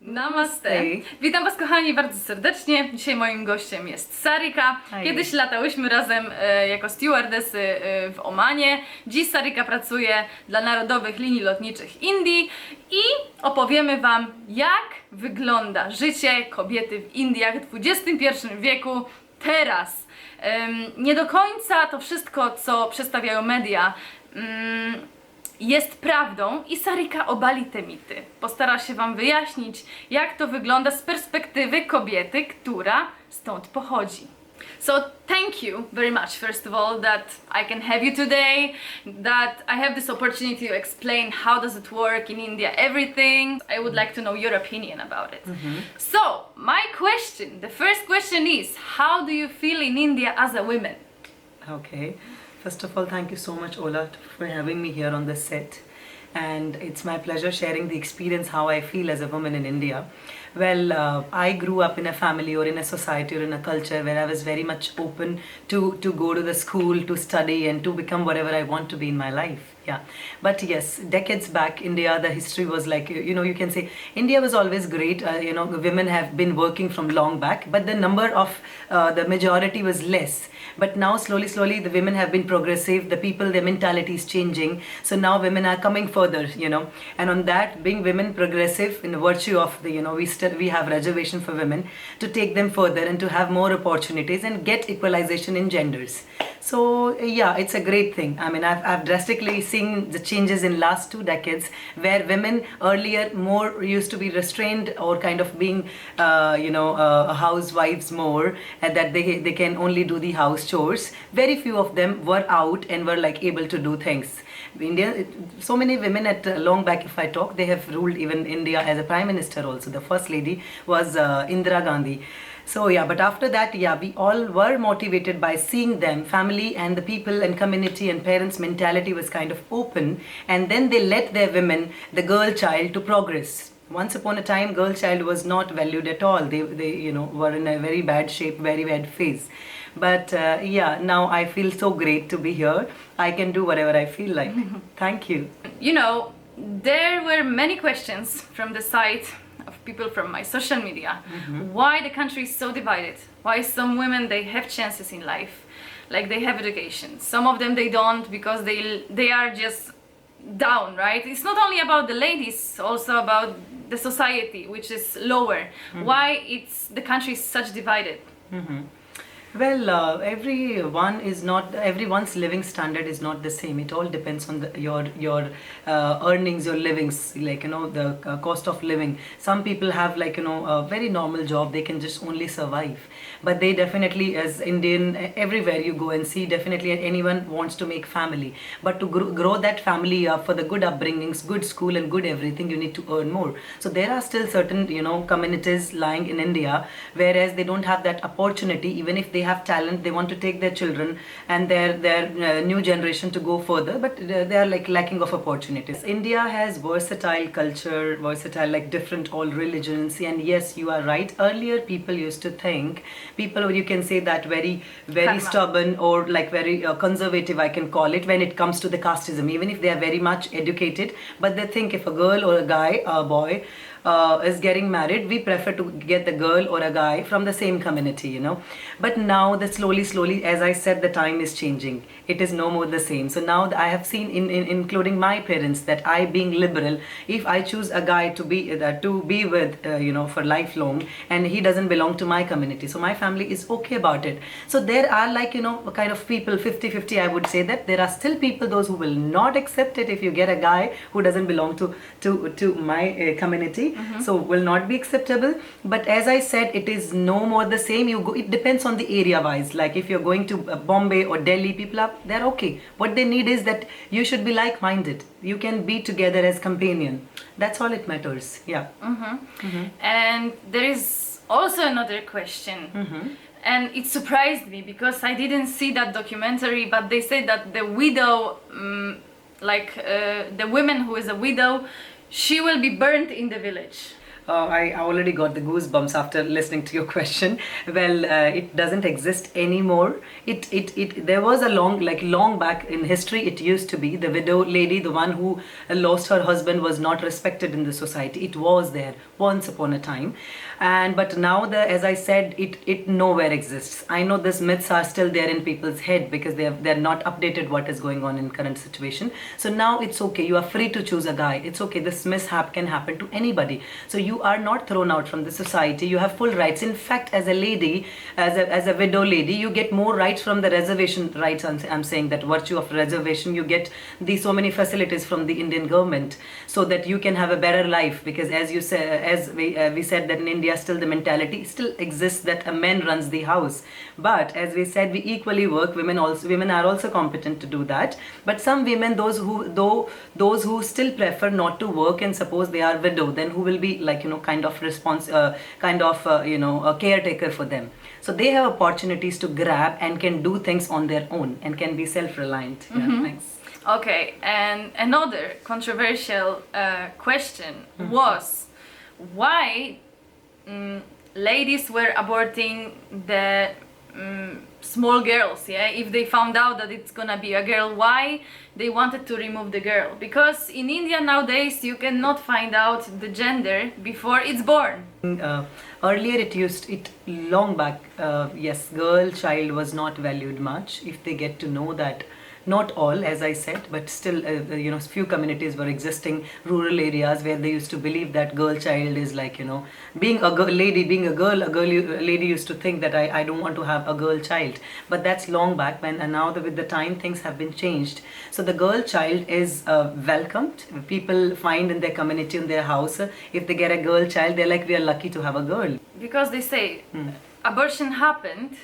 Namaste. Witam Was kochani bardzo serdecznie. Dzisiaj moim gościem jest Sarika. Kiedyś latałyśmy razem e, jako stewardessy e, w Omanie. Dziś Sarika pracuje dla Narodowych Linii Lotniczych Indii i opowiemy Wam jak wygląda życie kobiety w Indiach w XXI wieku teraz. Em, nie do końca to wszystko, co przedstawiają media, mm, jest prawdą i Sarika obali te mity. Postara się Wam wyjaśnić, jak to wygląda z perspektywy kobiety, która stąd pochodzi. So thank you very much first of all that I can have you today, that I have this opportunity to explain how does it work in India, everything. I would like to know your opinion about it. So, my question, the first question is, how do you feel in India as a woman? Okay. First of all, thank you so much, Ola, for having me here on this set. And it's my pleasure sharing the experience how I feel as a woman in India. Well, uh, I grew up in a family or in a society or in a culture where I was very much open to, to go to the school, to study, and to become whatever I want to be in my life. Yeah. But yes, decades back, India, the history was like, you know, you can say India was always great. Uh, you know, women have been working from long back, but the number of uh, the majority was less. But now, slowly, slowly, the women have been progressive. The people, their mentality is changing. So now women are coming further, you know. And on that, being women progressive in virtue of the, you know, we still we have reservation for women to take them further and to have more opportunities and get equalization in genders. So yeah, it's a great thing. I mean, I've, I've drastically seen the changes in last two decades where women earlier more used to be restrained or kind of being, uh, you know, uh, housewives more, and that they they can only do the house chores. Very few of them were out and were like able to do things. India, so many women at uh, long back, if I talk, they have ruled even India as a prime minister also. The first lady was uh, Indira Gandhi. So yeah, but after that, yeah, we all were motivated by seeing them, family and the people and community and parents' mentality was kind of open, and then they let their women, the girl child, to progress. Once upon a time, girl child was not valued at all. They, they you know, were in a very bad shape, very bad phase. But uh, yeah, now I feel so great to be here. I can do whatever I feel like. Thank you. you know, there were many questions from the side of people from my social media. Mm-hmm. Why the country is so divided? Why some women they have chances in life, like they have education. Some of them they don't because they they are just down, right? It's not only about the ladies, also about the society, which is lower. Mm-hmm. Why it's the country is such divided? Mm-hmm. Well, uh, everyone is not everyone's living standard is not the same. It all depends on the, your your uh, earnings, your livings, like you know the uh, cost of living. Some people have like you know a very normal job; they can just only survive. But they definitely, as Indian, everywhere you go and see, definitely anyone wants to make family. But to grow, grow that family up for the good upbringings, good school, and good everything, you need to earn more. So there are still certain you know communities lying in India, whereas they don't have that opportunity, even if they have talent they want to take their children and their their uh, new generation to go further but uh, they are like lacking of opportunities. India has versatile culture versatile like different all religions and yes you are right. Earlier people used to think people you can say that very very stubborn or like very uh, conservative i can call it when it comes to the casteism even if they are very much educated but they think if a girl or a guy a boy uh, is getting married, we prefer to get the girl or a guy from the same community, you know. But now that slowly, slowly, as I said, the time is changing. It is no more the same. So now I have seen, in, in including my parents, that I, being liberal, if I choose a guy to be uh, to be with, uh, you know, for lifelong, and he doesn't belong to my community, so my family is okay about it. So there are like you know a kind of people 50-50. I would say that there are still people those who will not accept it if you get a guy who doesn't belong to to to my uh, community so will not be acceptable but as i said it is no more the same you go it depends on the area wise like if you're going to uh, bombay or delhi people are they're okay. What they need is that you should be like minded you can be together as companion. That's all it matters. Yeah. And there is also another question. And it surprised me because I didn't see that documentary, but they said that the widow, um, like uh, the woman who is a widow, she will be burnt in the village. Uh, I already got the goosebumps after listening to your question. Well, uh, it doesn't exist anymore. It, it, it, there was a long, like long back in history, it used to be the widow lady, the one who lost her husband, was not respected in the society. It was there once upon a time, and but now the, as I said, it, it nowhere exists. I know these myths are still there in people's head because they have, they're not updated what is going on in current situation. So now it's okay. You are free to choose a guy. It's okay. This mishap can happen to anybody. So you are not thrown out from the society. You have full rights. In fact, as a lady, as a, as a widow lady, you get more rights from the reservation rights. I'm, I'm saying that virtue of reservation, you get these so many facilities from the Indian government so that you can have a better life. Because as you say, as we, uh, we said that in India, still the mentality still exists that a man runs the house. But as we said, we equally work. Women also women are also competent to do that. But some women, those who though those who still prefer not to work and suppose they are widow, then who will be like you know kind of response, uh, kind of uh, you know a caretaker for them. So they have opportunities to grab and can do things on their own and can be self-reliant. Yeah, thanks. Okay, and another controversial uh, question was why mm, ladies were aborting the mm, small girls yeah? If they found out that it's gonna be a girl why they wanted to remove the girl? Because in india nowadays you cannot find out the gender before it's born. Uh, earlier it used it long back uh, yes girl child was not valued much. If they get to know that not all as i said but still uh, you know few communities were existing rural areas where they used to believe that girl child is like you know being a girl lady being a girl a girl a lady used to think that i, I don't want to have a girl child. But that's long back when and now the, with the time things have been changed. So the girl child is uh, welcomed. People find in their community in their house uh, if they get a girl child they're like we are lucky to have a girl. Because they say abortion happened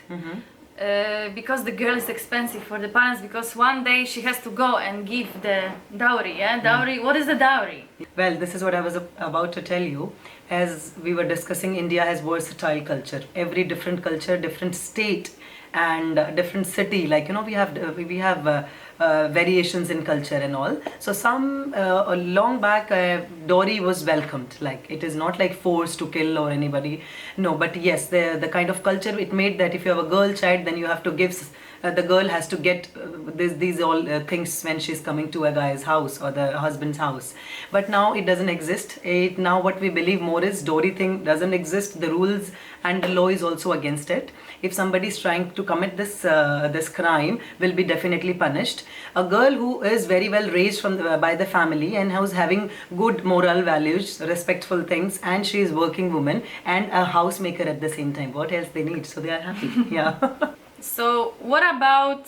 uh, because the girl is expensive for the parents because one day she has to go and give the dowry yeah dowry what is the dowry Well, this is what I was about to tell you. As we were discussing, India has versatile culture. Every different culture, different state, and uh, different city. Like you know, we have we have uh, uh, variations in culture and all. So some uh, long back, uh, dowry was welcomed. Like it is not like forced to kill or anybody. No, but yes, the the kind of culture it made that if you have a girl child, then you have to give. Uh, the girl has to get uh, this, these all uh, things when she's coming to a guy's house or the husband's house. But now it doesn't exist. It now what we believe more is dowry thing doesn't exist. The rules and the law is also against it. If somebody is trying to commit this this crime will be definitely punished. A girl who is very well raised from the, by the family and who's having good moral values respectful things and she is working woman and a housemaker at the same time. What else they need? So they are happy. Yeah So, what about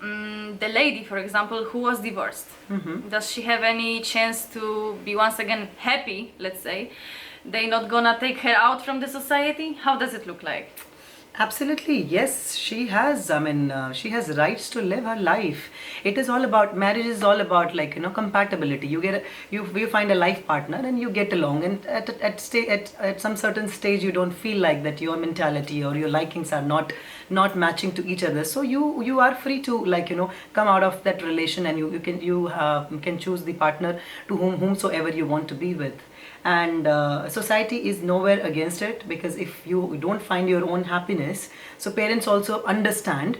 mm the lady, for example, who was divorced? Does she have any chance to be once again happy? Let's say they not gonna take her out from the society. How does it look like? Absolutely, yes, she has. I mean, uh, she has rights to live her life. It is all about marriage. Is all about like you know compatibility. You get a, you you find a life partner and you get along. And at at stay at at some certain stage, you don't feel like that your mentality or your likings are not not matching to each other. So you you are free to like you know come out of that relation and you you can you uh, can choose the partner to whom whomsoever you want to be with. And uh, society is nowhere against it because if you don't find your own happiness so parents also understand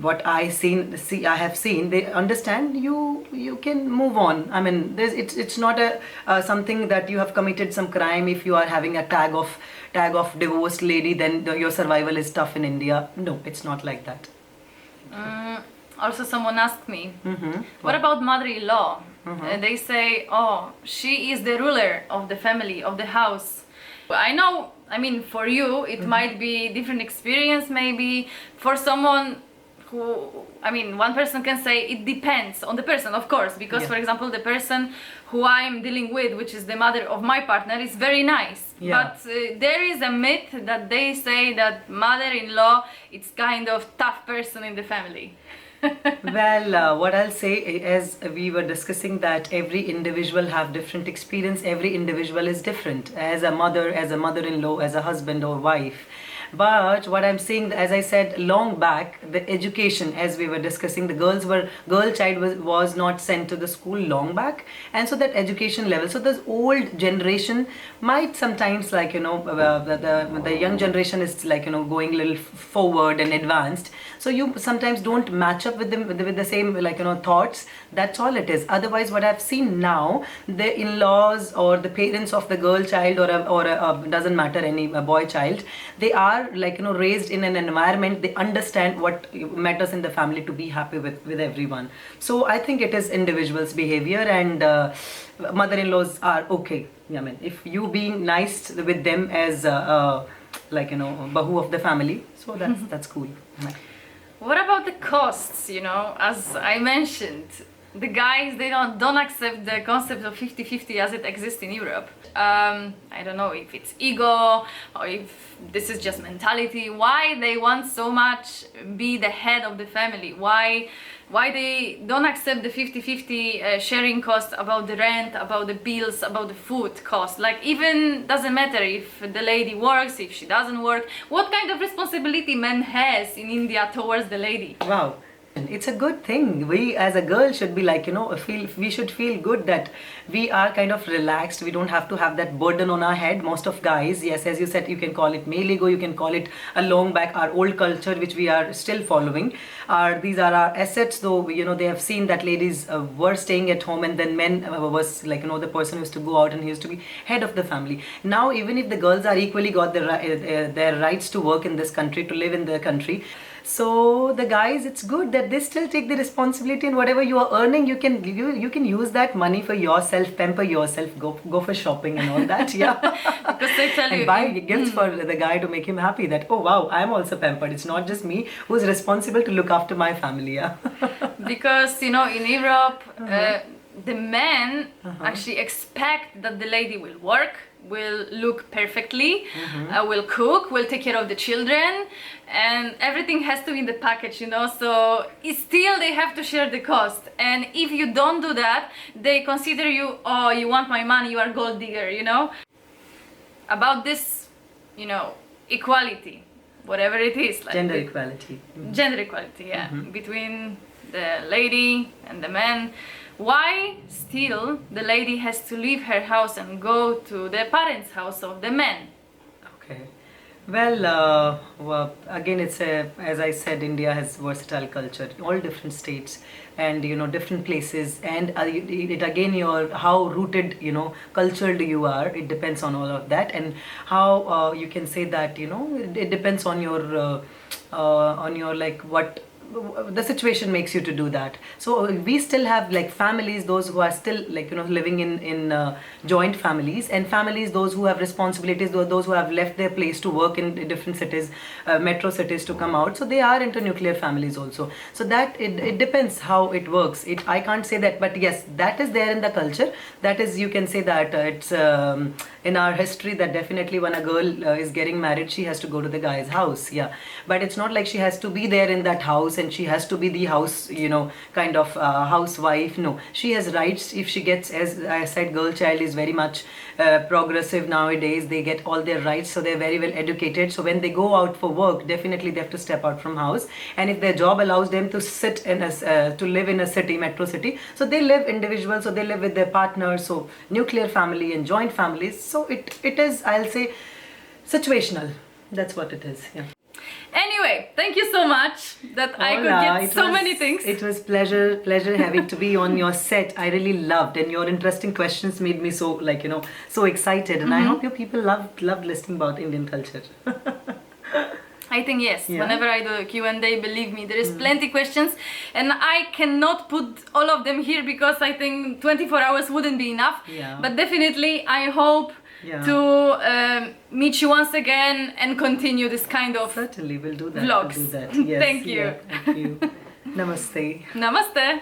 what i seen see i have seen. They understand you you can move on. I mean there's it's it's not a uh, something that you have committed some crime if you are having a tag of tag of divorced lady then the, your survival is tough in india no it's not like that Mm, also, someone asked me, mm-hmm. what about mother-in-law? Uh, they say, oh, she is the ruler of the family, of the house. I know, I mean, for you, it might be different experience maybe. For someone who, I mean, one person can say it depends on the person, of course, because, Yeah. for example, the person who I'm dealing with, which is the mother of my partner, is very nice. Yeah. But uh, there is a myth that they say that mother-in-law it's kind of tough person in the family. well uh, what i'll say i- as we were discussing that every individual have different experience every individual is different as a mother as a mother-in-law as a husband or wife But what I'm saying, as I said long back, the education, as we were discussing, the girls were girl child was was not sent to the school long back, and so that education level. So this old generation might sometimes like you know uh, the, the the young generation is like you know going a little forward and advanced. So you sometimes don't match up with them with the, with the same like you know thoughts. That's all it is. Otherwise, what I've seen now, the in-laws or the parents of the girl child or a, or a, a, doesn't matter any a boy child, they are like you know raised in an environment. They understand what matters in the family to be happy with with everyone. So I think it is individuals' behavior and uh, mother-in-laws are okay. I mean, if you being nice with them as uh, uh, like you know bahu of the family, so that's that's cool. What about the costs? You know, as I mentioned, the guys they don't don't accept the concept of 50-50 as it exists in Europe. Um, I don't know if it's ego or if this is just mentality. Why they want so much be the head of the family? Why why they don't accept the 50-50 uh, sharing cost about the rent, about the bills, about the food cost? Like even doesn't matter if the lady works, if she doesn't work. What kind of responsibility man has in India towards the lady? Wow. It's a good thing. We as a girl should be like, you know, feel we should feel good that we are kind of relaxed. We don't have to have that burden on our head. Most of guys, yes, as you said, you can call it male ego, you can call it a long back, our old culture, which we are still following. Are these are our assets, though, you know, they have seen that ladies uh, were staying at home and then men uh, was like, you know, the person used to go out and he used to be head of the family. Now, even if the girls are equally got their, uh, their rights to work in this country, to live in the country, so the guys it's good that they still take the responsibility and whatever you are earning you can you, you can use that money for yourself pamper yourself go go for shopping and all that yeah. Because they tell you and buy gifts mm. for the guy to make him happy that oh wow i'm also pampered. It's not just me who's responsible to look after my family yeah. Because you know in Europe uh-huh. uh, the men uh-huh. actually expect that the lady will work will look perfectly mm-hmm. uh, will cook will take care of the children and everything has to be in the package you know so still they have to share the cost. And if you don't do that they consider you oh you want my money you are gold digger you know? About this you know equality whatever it is like gender equality. Mm-hmm. Gender equality yeah. Mm-hmm. Between the lady and the man why still the lady has to leave her house and go to the parents house of the man Okay. Well, uh, well, again, it's a, as I said, India has versatile culture, all different states, and you know different places, and uh, it, it again your how rooted you know cultured you are. It depends on all of that, and how uh, you can say that you know it, it depends on your uh, uh, on your like what the situation makes you to do that. So we still have like families those who are still like you know living in in uh, joint families and families those who have responsibilities those, who have left their place to work in different cities uh, metro cities to come out. So they are into nuclear families also. So that it, it depends how it works. It i can't say that but yes that is there in the culture. That is you can say that uh, it's um, in our history that definitely when a girl uh, is getting married she has to go to the guy's house. Yeah. But it's not like she has to be there in that house and she has to be the house you know kind of uh, housewife. No. She has rights. If she gets as i said girl child is very much uh, progressive nowadays they get all their rights so they're very well educated. So when they go out for work definitely they have to step out from house. And if their job allows them to sit in a, uh, to live in a city metro city so they live individual so they live with their partners. So nuclear family and joint families. So it it is i'll say situational. That's what it is. Yeah anyway thank you so much that i could get so was- many things It was pleasure, pleasure having to be on your set. I really loved, and your interesting questions made me so like you know so excited. And I mm-hmm. hope your people loved loved listening about Indian culture. I think yes. Yeah. Whenever I do a Q&A, believe me, there is mm. plenty questions and I cannot put all of them here because I think 24 hours wouldn't be enough. Yeah. But definitely I hope Yeah. to um, meet you once again and continue this kind of Certainly, we'll do that. Vlogs. We'll do that. Yes. Thank you. yeah, thank you. Namaste. Namaste.